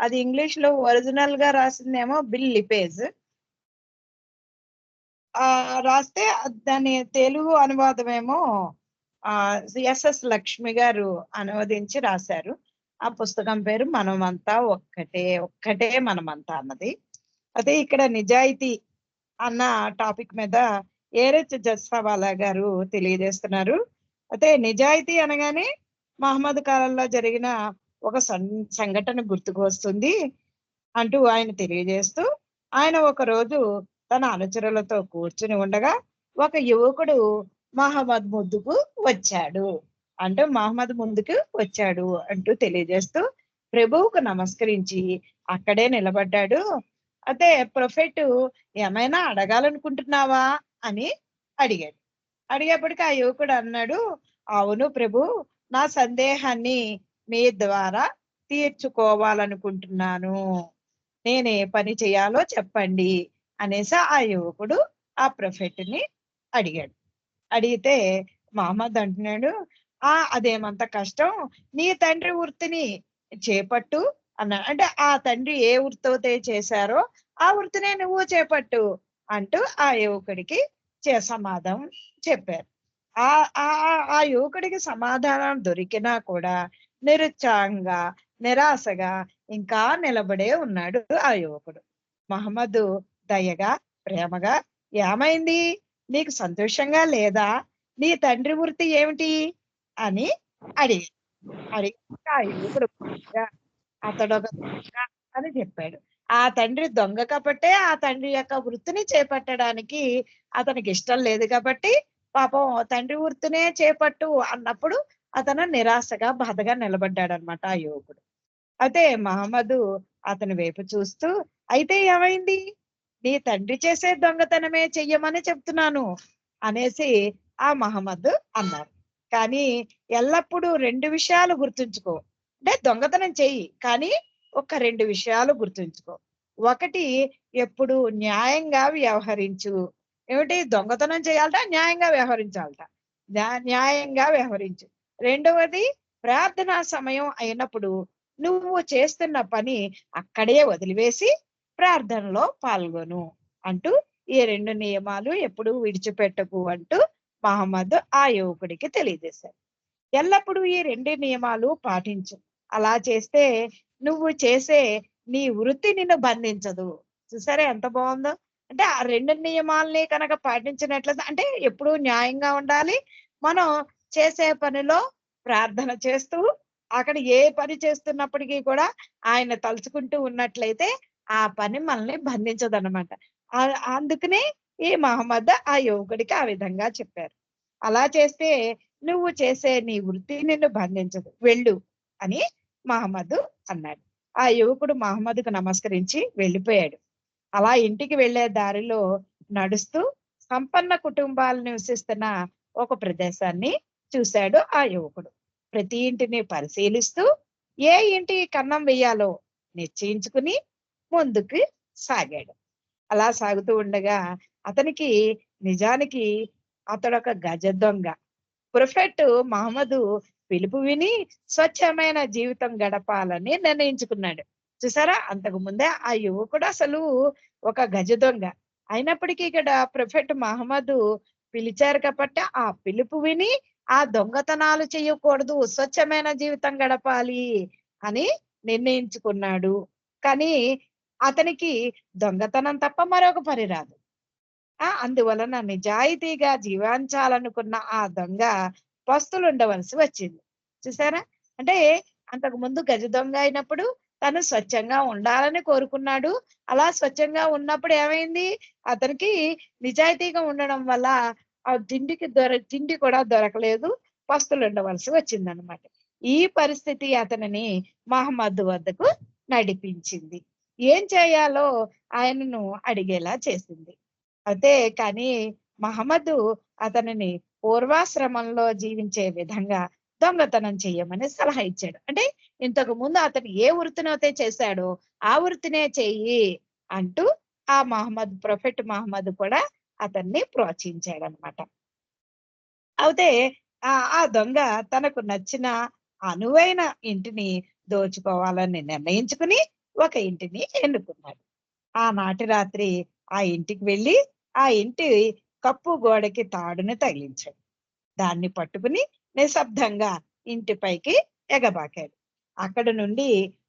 అది ఇంగ్లీష్లో ఒరిజినల్గా రాసిందేమో బిల్ లిపేజ్. ఆ రాస్తే దాని తెలుగు అనువాదం ఏమో ఎస్ఎస్ లక్ష్మి గారు అనువదించి రాశారు. ఆ పుస్తకం పేరు మనమంతా ఒక్కటే ఒక్కటే మనమంతా అన్నది. అదే ఇక్కడ నిజాయితీ అన్న టాపిక్ మీద ఏరెచ్ జస్వాలా గారు తెలియజేస్తున్నారు. అయితే నిజాయితీ అనగానే మహమ్మద్ కాలంలో జరిగిన ఒక సం- సంఘటన గుర్తుకు వస్తుంది అంటూ ఆయన తెలియజేస్తూ ఆయన ఒక రోజు తన అనుచరులతో కూర్చుని ఉండగా ఒక యువకుడు మహమ్మద్ ముందుకు వచ్చాడు. అంటే మహమ్మద్ ముందుకు వచ్చాడు అంటూ తెలియజేస్తూ ప్రభువుకు నమస్కరించి అక్కడే నిలబడ్డాడు. అయితే ప్రొఫెట్ ఏమైనా అడగాలనుకుంటున్నావా అని అడిగాడు. అడిగేప్పటికీ ఆ యువకుడు అన్నాడు అవును ప్రభు నా సందేహాన్ని మీ ద్వారా తీర్చుకోవాలనుకుంటున్నాను. నేను ఏ పని చేయాలో చెప్పండి అనేసి ఆ యువకుడు ఆ ప్రొఫెట్ని ని అడిగాడు. అడిగితే మహమ్మద్ అంటున్నాడు ఆ అదేమంత కష్టం నీ తండ్రి వృత్తిని చేపట్టు అన్నాడు అంటే ఆ తండ్రి ఏ వృత్తితో చేశారో ఆ వృత్తినే నువ్వు చేపట్టు అంటూ ఆ యువకుడికి చే సమాధానం చెప్పారు. ఆ ఆ- ఆ యువకుడికి సమాధానం దొరికినా కూడా నిరుత్సాహంగా నిరాశగా ఇంకా నిలబడే ఉన్నాడు ఆ యువకుడు. మహమ్మదు దయగా ప్రేమగా ఏమైంది? నీకు సంతోషంగా లేదా? నీ తండ్రి వృత్తి ఏమిటి? అని అడిగి అడిగి ఆ యువకుడు అతడు ఒక అని చెప్పాడు. ఆ తండ్రి దొంగ కాబట్టే ఆ తండ్రి యొక్క వృత్తిని చేపట్టడానికి అతనికి ఇష్టం లేదు కాబట్టి పాపం తండ్రి వృత్తినే చేపట్టు అన్నప్పుడు అతను నిరాశగా బాధగా నిలబడ్డాడు అనమాట ఆ యువకుడు. అయితే మహమ్మదు అతని వైపు చూస్తూ అయితే ఏమైంది? నీ తండ్రి చేసే దొంగతనమే చెయ్యమని చెప్తున్నాను అనేసి ఆ మహమ్మద్ అన్నారు. కానీ ఎల్లప్పుడూ రెండు విషయాలు గుర్తుంచుకో. అంటే దొంగతనం చెయ్యి కానీ ఒక రెండు విషయాలు గుర్తుంచుకో. ఒకటి ఎప్పుడు న్యాయంగా వ్యవహరించు. ఏమిటి? దొంగతనం చేయాలట న్యాయంగా వ్యవహరించాలట. న్యాయంగా వ్యవహరించు. రెండవది ప్రార్థనా సమయం అయినప్పుడు నువ్వు చేస్తున్న పని అక్కడే వదిలివేసి ప్రార్థనలో పాల్గొను అంటూ ఈ రెండు నియమాలు ఎప్పుడు విడిచిపెట్టకు అంటూ మహమ్మద్ ఆ యువకుడికి తెలియజేశారు. ఎల్లప్పుడూ ఈ రెండు నియమాలు పాటించు. అలా చేస్తే నువ్వు చేసే నీ వృత్తి నిన్ను బంధించదు. చూసారా ఎంత బాగుందో? అంటే ఆ రెండు నియమాల్ని కనుక పాటించినట్లయితే అంటే ఎప్పుడు న్యాయంగా ఉండాలి. మనం చేసే పనిలో ప్రార్థన చేస్తూ అక్కడ ఏ పని చేస్తున్నప్పటికీ కూడా ఆయన తలుచుకుంటూ ఉన్నట్లయితే ఆ పని మనల్ని బంధించదనమాట అందుకనే ఈ మహమ్మద్ ఆ యువకుడికి ఆ విధంగా చెప్పారు. అలా చేస్తే నువ్వు చేసే నీ వృత్తి నిన్ను బంధించదు. వెళ్ళు అని మహమ్మద్ అన్నాడు. ఆ యువకుడు మహమ్మద్కు నమస్కరించి వెళ్ళిపోయాడు. అలా ఇంటికి వెళ్ళే దారిలో నడుస్తూ సంపన్న కుటుంబాలు నివసిస్తున్న ఒక ప్రదేశాన్ని చూశాడు ఆ యువకుడు. ప్రతి ఇంటిని పరిశీలిస్తూ ఏ ఇంటికి కన్నం వెయ్యాలో నిశ్చయించుకుని ముందుకు సాగాడు. అలా సాగుతూ ఉండగా అతనికి నిజానికి అతడొక గజ దొంగ. ప్రొఫెట్ మహమ్మదు పిలుపు విని స్వచ్ఛమైన జీవితం గడపాలని నిర్ణయించుకున్నాడు. చూసారా? అంతకు ముందే ఆ యువకుడు అసలు ఒక గజ దొంగ. అయినప్పటికీ ఇక్కడ ప్రొఫెట్ మహమ్మద్ పిలిచారు కాబట్టి ఆ పిలుపు విని ఆ దొంగతనాలు చేయకూడదు స్వచ్ఛమైన జీవితం గడపాలి అని నిర్ణయించుకున్నాడు. కానీ అతనికి దొంగతనం తప్ప మరొక పని రాదు. ఆ అందువలన నిజాయితీగా జీవించాలనుకున్న ఆ దొంగ పస్తులు ఉండవలసి వచ్చింది. చూసారా అంటే అంతకు ముందు గజ దొంగ అయినప్పుడు తను స్వచ్ఛంగా ఉండాలని కోరుకున్నాడు. అలా స్వచ్ఛంగా ఉన్నప్పుడు ఏమైంది? అతనికి నిజాయితీగా ఉండడం వల్ల ఆ తిండికి దొర తిండి కూడా దొరకలేదు. పస్తులు ఉండవలసి వచ్చిందనమాట ఈ పరిస్థితి అతనిని మహమ్మద్ వద్దకు నడిపించింది. ఏం చేయాలో ఆయనను అడిగేలా చేసింది. అయితే కానీ మహమ్మద్ అతనిని పూర్వాశ్రమంలో జీవించే విధంగా దొంగతనం చెయ్యమని సలహా ఇచ్చాడు. అంటే ఇంతకు ముందు అతను ఏ వృత్తినైతే చేశాడో ఆ వృత్తినే చెయ్యి అంటూ ఆ మహమ్మద్ ప్రొఫెట్ మహమ్మద్ కూడా అతన్ని ప్రోత్సహించాడు అనమాట అయితే ఆ దొంగ తనకు నచ్చిన అనువైన ఇంటిని దోచుకోవాలని నిర్ణయించుకుని ఒక ఇంటిని ఎన్నుకున్నాడు. ఆనాటి రాత్రి ఆ ఇంటికి వెళ్ళి ఆ ఇంటి కప్పు గోడకి తాడును తగిలించాడు. దాన్ని పట్టుకుని నిశ్శబ్దంగా ఇంటిపైకి ఎగబాకాడు. అక్కడ నుండి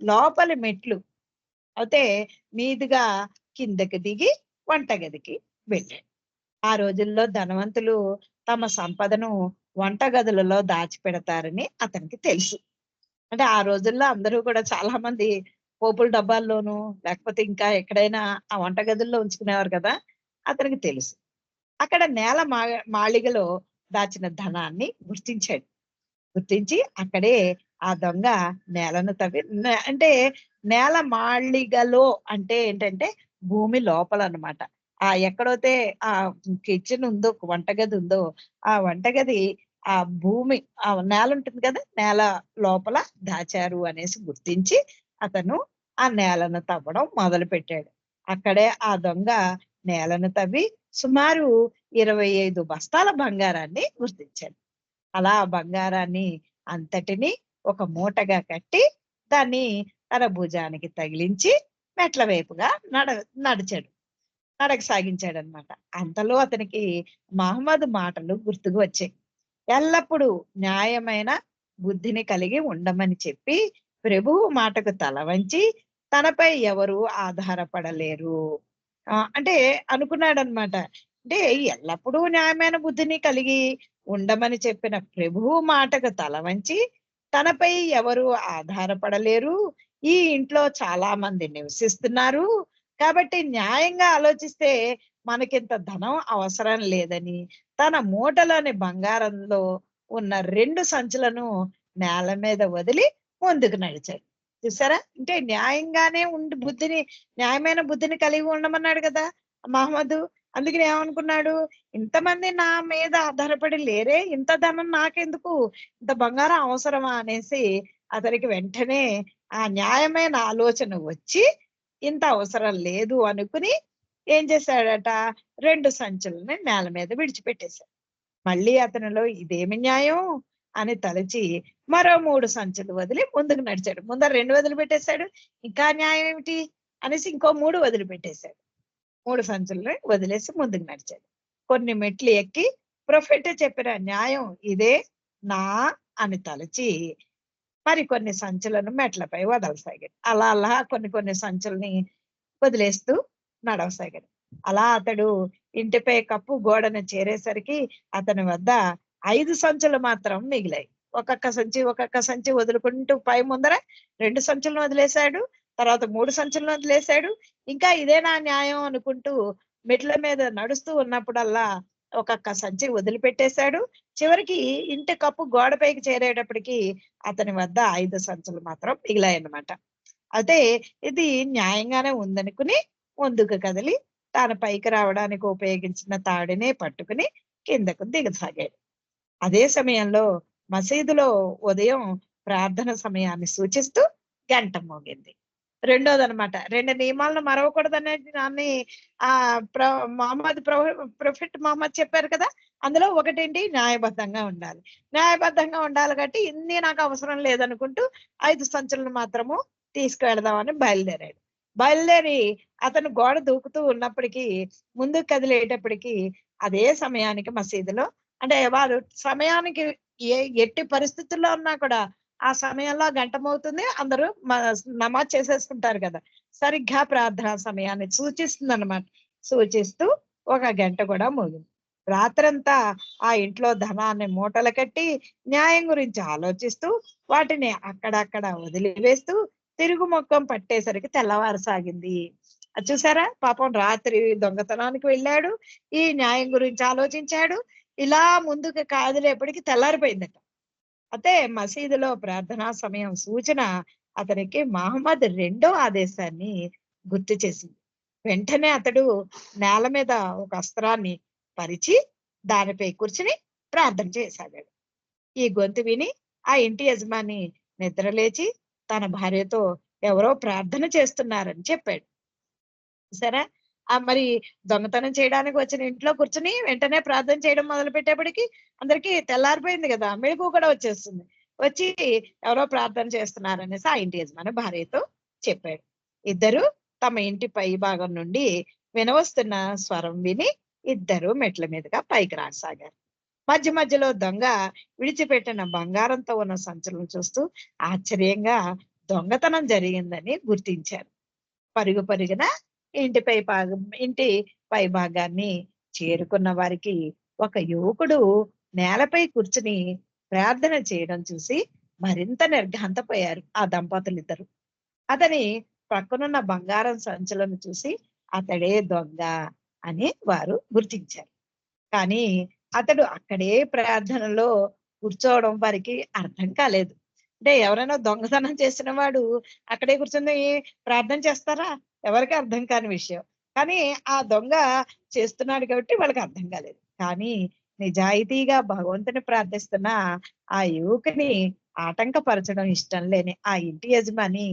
లోపల మెట్లు అయితే మీదుగా కిందకి దిగి వంటగదికి వెళ్ళాడు. ఆ రోజుల్లో ధనవంతులు తమ సంపదను వంటగదులలో దాచిపెడతారని అతనికి తెలుసు. అంటే ఆ రోజుల్లో అందరూ కూడా చాలా మంది పోపుల డబ్బాల్లోనూ లేకపోతే ఇంకా ఎక్కడైనా ఆ వంటగదుల్లో ఉంచుకునేవారు కదా అతనికి తెలుసు. అక్కడ నేల మా మాళిగలో దాచిన ధనాన్ని గుర్తించాడు. గుర్తించి అక్కడే ఆ దొంగ నేలను తవ్వి అంటే నేల మాళిగలో అంటే ఏంటంటే భూమి లోపల అన్నమాట ఆ ఎక్కడైతే ఆ కిచెన్ ఉందో వంటగది ఉందో ఆ వంటగది ఆ భూమి ఆ నేల ఉంటుంది కదా నేల లోపల దాచారు అనేసి గుర్తించి అతను ఆ నేలను తవ్వడం మొదలు పెట్టాడు అక్కడే ఆ దొంగ నేలను తవ్వి సుమారు ఇరవై ఐదు బస్తాల బంగారాన్ని గుర్తించాడు. అలా ఆ బంగారాన్ని అంతటిని ఒక మూటగా కట్టి దాన్ని తన భుజానికి తగిలించి మెట్ల వైపుగా నడ నడిచాడు. అడగసాగించాడు అనమాట అంతలో అతనికి మహమ్మద్ మాటలు గుర్తుకు వచ్చాయి. ఎల్లప్పుడూ న్యాయమైన బుద్ధిని కలిగి ఉండమని చెప్పి ప్రభువు మాటకు తల వంచి తనపై ఎవరు ఆధారపడలేరు. ఆ, అంటే అనుకున్నాడనమాట. అంటే ఎల్లప్పుడూ న్యాయమైన బుద్ధిని కలిగి ఉండమని చెప్పిన ప్రభువు మాటకు తల వంచి తనపై ఎవరు ఆధారపడలేరు. ఈ ఇంట్లో చాలా మంది నివసిస్తున్నారు. కాబట్టి న్యాయంగా ఆలోచిస్తే మనకింత ధనం అవసరం లేదని తన మూటలోని బంగారంలో ఉన్న రెండు సంచులను నేల మీద వదిలి ముందుకు నడిచాడు. చూసారా? అంటే న్యాయంగానే ఉండి బుద్ధిని న్యాయమైన బుద్ధిని కలిగి ఉండమన్నాడు కదా మహమ్మదు. అందుకని ఏమనుకున్నాడు? ఇంతమంది నా మీద ఆధారపడి లేరే ఇంత ధనం నాకెందుకు? ఇంత బంగారం అవసరమా అనేసి అతనికి వెంటనే ఆ న్యాయమైన ఆలోచన వచ్చి ఇంత అవసరం లేదు అనుకుని ఏం చేశాడట? రెండు సంచులని నేల మీద విడిచిపెట్టేశాడు. మళ్ళీ అతనిలో ఇదేమి న్యాయం? అని తలచి మరో మూడు సంచులు వదిలి ముందుకు నడిచాడు. ముందర రెండు వదిలిపెట్టేశాడు. ఇంకా న్యాయం ఏమిటి? అనేసి ఇంకో మూడు వదిలిపెట్టేశాడు. మూడు సంచులని వదిలేసి ముందుకు నడిచాడు. కొన్ని మెట్లు ఎక్కి ప్రొఫెట్ చెప్పిన న్యాయం ఇదే నా అని తలచి మరి కొన్ని సంచులను మెట్లపై వదలసాగాడు అలా అలా కొన్ని కొన్ని సంచుల్ని వదిలేస్తూ నడవసాగాడు అలా అతడు ఇంటిపై కప్పు గోడను చేరేసరికి అతని వద్ద ఐదు సంచులు మాత్రం మిగిలాయి. ఒక్కొక్క సంచి ఒక్కొక్క సంచి వదులుకుంటూ పై ముందర రెండు సంచులను వదిలేశాడు తర్వాత మూడు సంచులను వదిలేశాడు. ఇంకా ఇదే నా న్యాయం అనుకుంటూ మెట్ల మీద నడుస్తూ ఉన్నప్పుడల్లా ఒక సంచి వదిలిపెట్టేశాడు. చివరికి ఇంటి కప్పు గోడపైకి చేరేటప్పటికి అతని వద్ద ఐదు సంచులు మాత్రం మిగిలాయన్నమాట. అయితే ఇది న్యాయంగానే ఉందనుకుని ముందుకు కదిలి తాను పైకి రావడానికి ఉపయోగించిన తాడినే పట్టుకుని కిందకు దిగసాగాడు. అదే సమయంలో మసీదులో ఉదయం ప్రార్థన సమయాన్ని సూచిస్తూ గంట మోగింది. రెండోది అనమాట రెండు నియమాలను మరవకూడదనే దాన్ని ఆ ప్ర మహమ్మద్ ప్రొఫెట్ మహమ్మద్ చెప్పారు కదా? అందులో ఒకటేంటి? న్యాయబద్ధంగా ఉండాలి. న్యాయబద్ధంగా ఉండాలి కాబట్టి ఇన్ని నాకు అవసరం లేదనుకుంటూ ఐదు సంచులను మాత్రము తీసుకువెళదామని బయలుదేరాడు. బయలుదేరి అతను గోడ దూకుతూ ఉన్నప్పటికీ ముందుకు కదిలేటప్పటికీ అదే సమయానికి మసీదులో అంటే వారు సమయానికి ఏ ఎట్టి పరిస్థితుల్లో ఉన్నా కూడా ఆ సమయంలో గంటమవుతుంది అందరూ మ- నమాజ్ చేసేసుకుంటారు కదా. సరిగ్గా ప్రార్థనా సమయాన్ని సూచిస్తుంది అనమాట సూచిస్తూ ఒక గంట కూడా ముగింది రాత్రంతా ఆ ఇంట్లో ధనాన్ని మూటలు కట్టి న్యాయం గురించి ఆలోచిస్తూ వాటిని అక్కడక్కడ వదిలివేస్తూ తిరుగు మొక్కం పట్టేసరికి తెల్లవారసాగింది. అది చూసారా? పాపం రాత్రి దొంగతనానికి వెళ్ళాడు. ఈ న్యాయం గురించి ఆలోచించాడు. ఇలా ముందుకు కాదులేపటికి తెల్లారిపోయిందట. అయితే మసీదులో ప్రార్థనా సమయం సూచన అతనికి మహమ్మద్ రెండో ఆదేశాన్ని గుర్తు చేసింది. వెంటనే అతడు నేల మీద ఒక అస్త్రాన్ని పరిచి దానిపై కూర్చుని ప్రార్థన చేయసాగాడు ఈ గొంతు విని ఆ ఇంటి యజమాని నిద్రలేచి తన భార్యతో ఎవరో ప్రార్థన చేస్తున్నారని చెప్పాడు. సరే మరి దొంగతనం చేయడానికి వచ్చిన ఇంట్లో కూర్చుని వెంటనే ప్రార్థన చేయడం మొదలు పెట్టేప్పటికి అందరికి తెల్లారిపోయింది కదా మెళుకు కూడా వచ్చేస్తుంది. వచ్చి ఎవరో ప్రార్థన చేస్తున్నారనేసి ఆ ఇంటి యజమాని భార్యతో చెప్పాడు. ఇద్దరు తమ ఇంటి పై భాగం నుండి వినవస్తున్న స్వరం విని ఇద్దరు మెట్ల మీదుగా పైకి రాసాగారు. మధ్య మధ్యలో దొంగ విడిచిపెట్టిన బంగారంతో ఉన్న సంచులను చూస్తూ ఆశ్చర్యంగా దొంగతనం జరిగిందని గుర్తించారు. పరుగు పరుగున ఇంటిపై భాగం ఇంటి పై భాగాన్ని చేరుకున్న వారికి ఒక యువకుడు నేలపై కూర్చుని ప్రార్థన చేయడం చూసి మరింత నిర్ఘాంతపోయారు ఆ దంపతులు ఇద్దరు అతని పక్కనున్న బంగారం సంచులను చూసి అతడే దొంగ అని వారు గుర్తించారు. కానీ అతడు అక్కడే ప్రార్థనలో కూర్చోవడం వారికి అర్థం కాలేదు. అంటే ఎవరైనా దొంగతనం చేసిన వాడు అక్కడే కూర్చొని ప్రార్థన చేస్తారా? ఎవరికి అర్థం కాని విషయం. కానీ ఆ దొంగ చేస్తున్నాడు కాబట్టి వాళ్ళకి అర్థం కాలేదు. కానీ నిజాయితీగా భగవంతుని ప్రార్థిస్తున్న ఆ యువకుని ఆటంకపరచడం ఇష్టం లేని ఆ ఇంటి యజమాని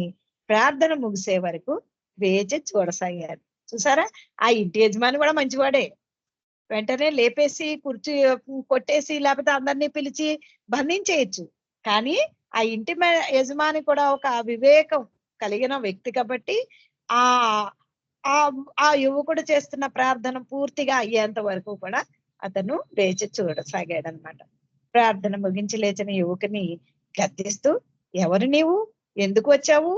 ప్రార్థన ముగిసే వరకు వేచి చూడసాగారు. చూసారా? ఆ ఇంటి యజమాని కూడా మంచివాడే. వెంటనే లేపేసి కుర్చీ కొట్టేసి లేకపోతే అందరినీ పిలిచి బంధించేయచ్చు. కానీ ఆ ఇంటి యజమాని కూడా ఒక వివేకం కలిగిన వ్యక్తి కాబట్టి ఆ ఆ ఆ యువకుడు చేస్తున్న ప్రార్థన పూర్తిగా అయ్యేంత వరకు కూడా అతను వేచి చూడసాగాడు అనమాట ప్రార్థన ముగించి లేచిన యువకుని గద్దిస్తూ ఎవరు నీవు? ఎందుకు వచ్చావు?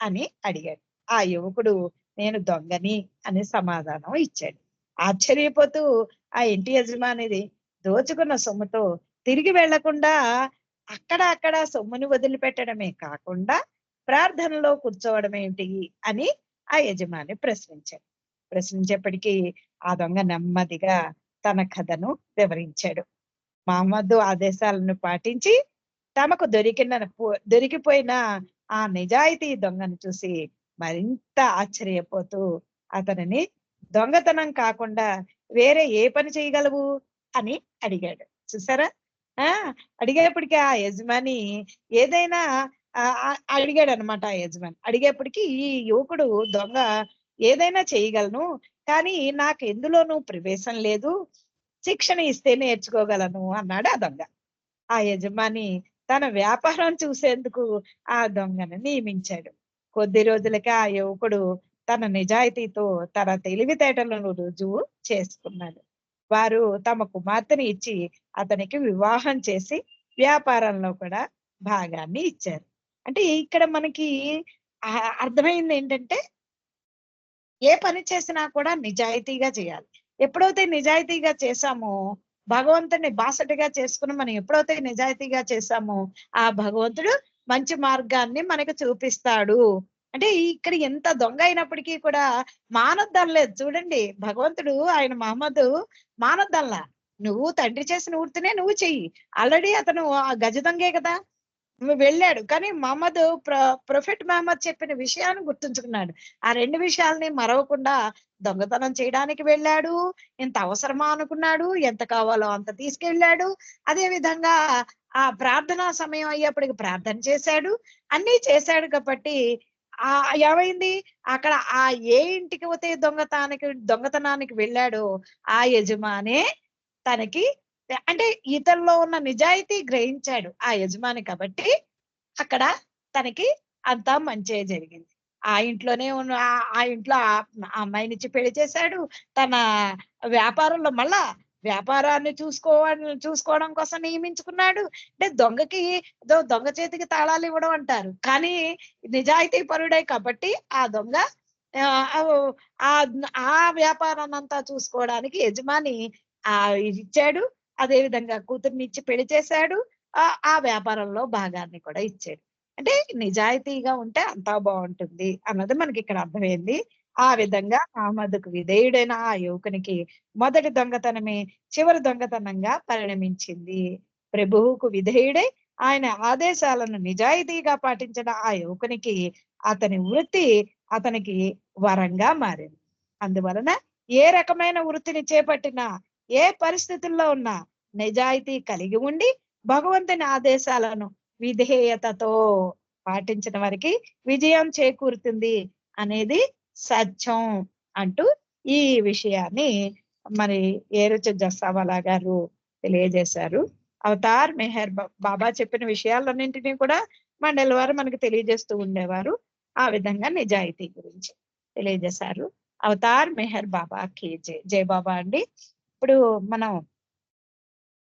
అని అడిగాడు. ఆ యువకుడు నేను దొంగని అని సమాధానం ఇచ్చాడు. ఆశ్చర్యపోతూ ఆ ఇంటి యజమానిది దోచుకున్న సొమ్ముతో తిరిగి వెళ్ళకుండా అక్కడ అక్కడ సొమ్ముని వదిలిపెట్టడమే కాకుండా ప్రార్థనలో కూర్చోవడం ఏంటి అని ఆ యజమాని ప్రశ్నించాడు. ప్రశ్నించేప్పటికీ ఆ దొంగ నెమ్మదిగా తన కథను వివరించాడు. మహమ్మద్ ఆదేశాలను పాటించి తమకు దొరికిన పో- దొరికిపోయిన ఆ నిజాయితీ దొంగను చూసి మరింత ఆశ్చర్యపోతూ అతనిని దొంగతనం కాకుండా వేరే ఏ పని చేయగలవు? అని అడిగాడు. చూసారా? ఆ అడిగేప్పటికీ ఆ యజమాని ఏదైనా అడిగాడు అనమాట ఆ యజమాని. అడిగేప్పటికీ ఈ యువకుడు దొంగ ఏదైనా చేయగలను కానీ నాకు ఎందులోనూ ప్రవేశం లేదు శిక్షణ ఇస్తే నేర్చుకోగలను అన్నాడు ఆ దొంగ. ఆ యజమాని తన వ్యాపారం చూసేందుకు ఆ దొంగను నియమించాడు. కొద్ది రోజులకే ఆ యువకుడు తన నిజాయితీతో తన తెలివితేటలను రుజువు చేసుకున్నాడు. వారు తమ కుమార్తెని ఇచ్చి అతనికి వివాహం చేసి వ్యాపారంలో కూడా భాగాన్ని ఇచ్చారు. అంటే ఇక్కడ మనకి అర్థమైంది ఏంటంటే ఏ పని చేసినా కూడా నిజాయితీగా చేయాలి. ఎప్పుడైతే నిజాయితీగా చేశామో భగవంతుని బాసటగా చేసుకుని మనం ఎప్పుడైతే నిజాయితీగా చేశామో ఆ భగవంతుడు మంచి మార్గాన్ని మనకు చూపిస్తాడు. అంటే ఇక్కడ ఎంత దొంగ అయినప్పటికీ కూడా మానొద్దనలేదు చూడండి భగవంతుడు ఆయన మహమ్మద్ మానొద్దల్లా నువ్వు తండ్రి చేసిన ఊర్తినే నువ్వు చెయ్యి. ఆల్రెడీ అతను ఆ గజ దొంగే కదా. వెళ్ళాడు. కానీ మహమ్మద్ ప్ర ప్రొఫెట్ మహమ్మద్ చెప్పిన విషయాన్ని గుర్తుంచుకున్నాడు. ఆ రెండు విషయాల్ని మరవకుండా దొంగతనం చేయడానికి వెళ్ళాడు. ఎంత అవసరమా అనుకున్నాడు. ఎంత కావాలో అంత తీసుకెళ్ళాడు. అదే విధంగా ఆ ప్రార్థనా సమయం అయ్యేప్పటికి ప్రార్థన చేశాడు. అన్ని చేశాడు కాబట్టి ఆ ఏమైంది? అక్కడ ఆ ఏ ఇంటికి పోతే దొంగతనానికి దొంగతనానికి వెళ్ళాడో ఆ యజమానే తనకి అంటే ఇతనిలో ఉన్న నిజాయితీ గ్రహించాడు ఆ యజమాని కాబట్టి అక్కడ తనకి అంతా మంచే జరిగింది. ఆ ఇంట్లోనే ఉన్న ఆ- ఇంట్లో ఆ ఆ అమ్మాయినిచ్చి పెళ్ళి చేశాడు. తన వ్యాపారంలో మళ్ళా వ్యాపారాన్ని చూసుకోవడం చూసుకోవడం కోసం నియమించుకున్నాడు. అంటే దొంగకి దొంగ చేతికి తాళాలు ఇవ్వడం అంటారు. కానీ నిజాయితీ పరుడే కాబట్టి ఆ దొంగ ఆ వ్యాపారాన్ని అంతా చూసుకోవడానికి యజమాని ఆ ఇచ్చాడు. అదే విధంగా కూతుర్ని ఇచ్చి పెళ్ళి చేశాడు. ఆ ఆ వ్యాపారంలో భాగాన్ని కూడా ఇచ్చాడు. అంటే నిజాయితీగా ఉంటే అంతా బాగుంటుంది అన్నది మనకి ఇక్కడ అర్థమైంది. ఆ విధంగా మహమ్మద్కు విధేయుడైన ఆ యువకునికి మొదటి దొంగతనమే చివరి దొంగతనంగా పరిణమించింది. ప్రభువుకు విధేయుడై ఆయన ఆదేశాలను నిజాయితీగా పాటించిన ఆ యువకునికి అతని వృత్తి అతనికి వరంగా మారింది. అందువలన ఏ రకమైన వృత్తిని చేపట్టినా ఏ పరిస్థితుల్లో ఉన్నా నిజాయితీ కలిగి ఉండి భగవంతుని ఆదేశాలను విధేయతతో పాటించిన వారికి విజయం చేకూరుతుంది అనేది సత్యం అంటూ ఈ విషయాన్ని మరి ఏరుచ జస్సావాలా గారు తెలియజేశారు అవతార్ మెహర్ బా బాబా చెప్పిన విషయాలన్నింటినీ కూడా మండలి వారు మనకు తెలియజేస్తూ ఉండేవారు. ఆ విధంగా నిజాయితీ గురించి తెలియజేశారు. అవతార్ మెహర్ బాబా కే జై. జై బాబా అండి. ఇప్పుడు మనం